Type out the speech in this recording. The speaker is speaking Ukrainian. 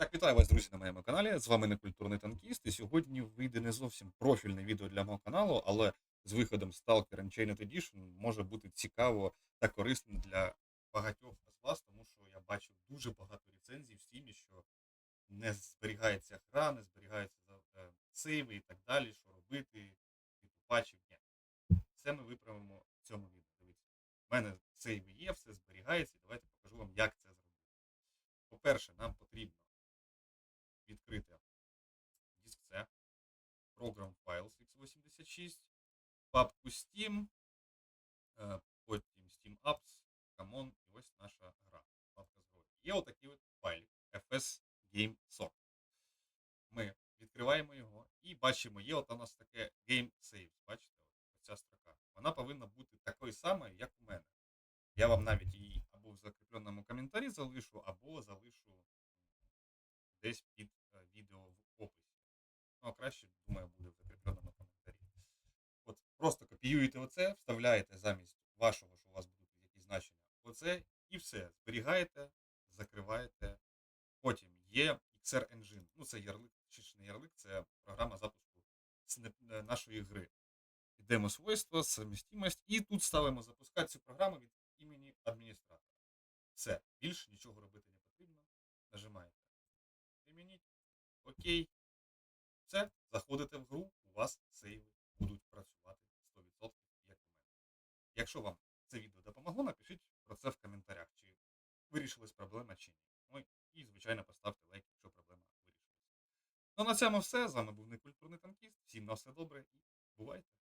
Так, вітаю вас, друзі, на моєму каналі. З вами некультурний танкіст. І сьогодні вийде не зовсім профільне відео для мого каналу, але з виходом Stalker Unchained Edition може бути цікаво та корисно для багатьох з вас, тому що я бачив дуже багато рецензій в стімі, що не зберігається гра, не зберігаються е, сейви і так далі, що робити, типу патчів. Ні. Все ми виправимо в цьому відео. Дивіться. У мене сейви є, все зберігається. і Давайте покажу вам, як це зробити. По-перше, нам потрібно відкрити диск C, Program Files x86, папку Steam, е, потім Steam Apps, Common і ось наша гра. Папка. Є отакий от файлик FS Game Sock. Ми відкриваємо його і бачимо, є от у нас таке Game Saves. Бачите, от ця строка. Вона повинна бути такою самою, як у мене. Я вам навіть її або в закріпленому коментарі залишу, або залишу десь під е, відео в описі. Ну, а краще, думаю, буде в закріпленому коментарі. От просто копіюєте оце, вставляєте замість вашого, що у вас будуть якісь значення, оце, і все. Зберігаєте, закриваєте. Потім є XR Engine. Ну, це ярлик, чи не ярлик, це програма запуску е, нашої гри. Йдемо свойства, совмістимость, і тут ставимо запускати цю програму від імені адміністратора. Все, більше нічого робити не потрібно. Нажимаєте примініть. Окей. Все, заходите в гру, у вас сейви будуть працювати 100%, як у мене. Якщо вам це відео допомогло, напишіть про це в коментарях, чи вирішилась проблема чи ні. Ну і, звичайно, поставте лайк, якщо проблема вирішилась. Ну на цьому все. З вами був некультурний танкіст. Всім на все добре і бувайте!